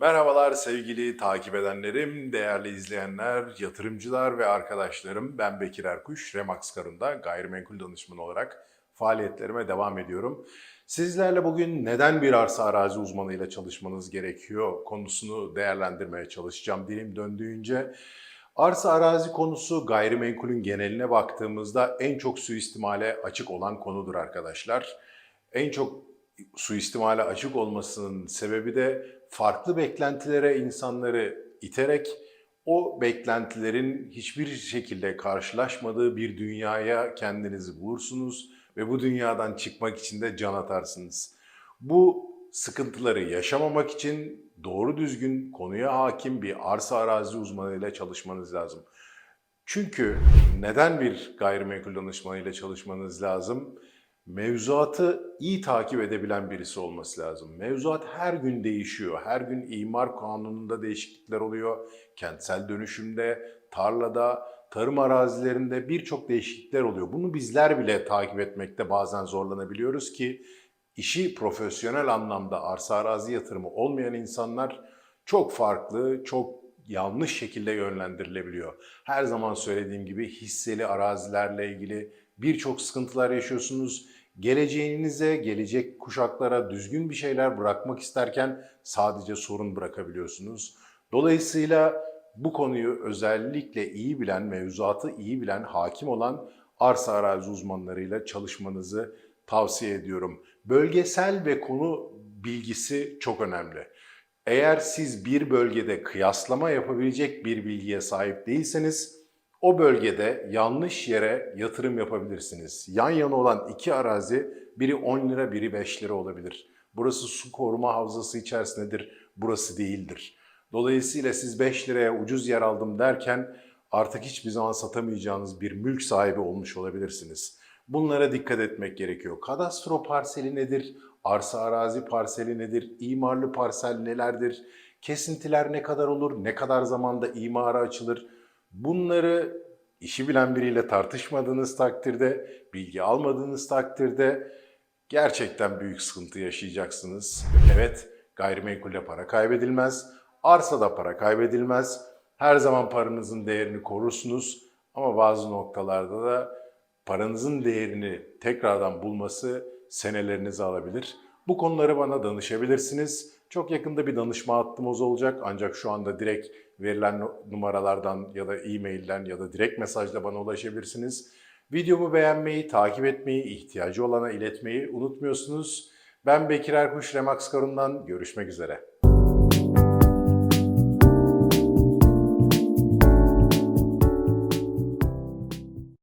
Merhabalar sevgili takip edenlerim, değerli izleyenler, yatırımcılar ve arkadaşlarım. Ben Bekir Erkuş, Remax Karun'da gayrimenkul danışmanı olarak faaliyetlerime devam ediyorum. Sizlerle bugün neden bir arsa arazi uzmanıyla çalışmanız gerekiyor konusunu değerlendirmeye çalışacağım dilim döndüğünce. Arsa arazi konusu gayrimenkulün geneline baktığımızda en çok suistimale açık olan konudur arkadaşlar. En çok suistimale açık olmasının sebebi de farklı beklentilere insanları iterek o beklentilerin hiçbir şekilde karşılaşmadığı bir dünyaya kendinizi bulursunuz ve bu dünyadan çıkmak için de can atarsınız. Bu sıkıntıları yaşamamak için doğru düzgün konuya hakim bir arsa arazi uzmanıyla çalışmanız lazım. Çünkü neden bir gayrimenkul danışmanıyla çalışmanız lazım? Mevzuatı iyi takip edebilen birisi olması lazım. Mevzuat her gün değişiyor. Her gün imar kanununda değişiklikler oluyor. Kentsel dönüşümde, tarlada, tarım arazilerinde birçok değişiklikler oluyor. Bunu bizler bile takip etmekte bazen zorlanabiliyoruz ki işi profesyonel anlamda arsa arazi yatırımı olmayan insanlar çok farklı, çok yanlış şekilde yönlendirilebiliyor. Her zaman söylediğim gibi hisseli arazilerle ilgili birçok sıkıntılar yaşıyorsunuz. Geleceğinize, gelecek kuşaklara düzgün bir şeyler bırakmak isterken sadece sorun bırakabiliyorsunuz. Dolayısıyla bu konuyu özellikle iyi bilen, mevzuatı iyi bilen, hakim olan arsa arazi uzmanlarıyla çalışmanızı tavsiye ediyorum. Bölgesel ve konu bilgisi çok önemli. Eğer siz bir bölgede kıyaslama yapabilecek bir bilgiye sahip değilseniz o bölgede yanlış yere yatırım yapabilirsiniz. Yan yana olan iki arazi biri 10 lira biri 5 lira olabilir. Burası su koruma havzası içerisindedir, burası değildir. Dolayısıyla siz 5 liraya ucuz yer aldım derken artık hiçbir zaman satamayacağınız bir mülk sahibi olmuş olabilirsiniz. Bunlara dikkat etmek gerekiyor. Kadastro parseli nedir? Arsa arazi parseli nedir? İmarlı parsel nelerdir? Kesintiler ne kadar olur? Ne kadar zamanda imara açılır? Bunları işi bilen biriyle tartışmadığınız takdirde, bilgi almadığınız takdirde gerçekten büyük sıkıntı yaşayacaksınız. Evet, gayrimenkulde para kaybedilmez, arsada para kaybedilmez. Her zaman paranızın değerini korursunuz ama bazı noktalarda da paranızın değerini tekrardan bulması senelerinizi alabilir. Bu konuları bana danışabilirsiniz. Çok yakında bir danışma hattımız olacak ancak şu anda direkt verilen numaralardan ya da e-mailden ya da direkt mesajla bana ulaşabilirsiniz. Videomu beğenmeyi, takip etmeyi, ihtiyacı olana iletmeyi unutmuyorsunuz. Ben Bekir Erkuş Remax Karun'dan görüşmek üzere.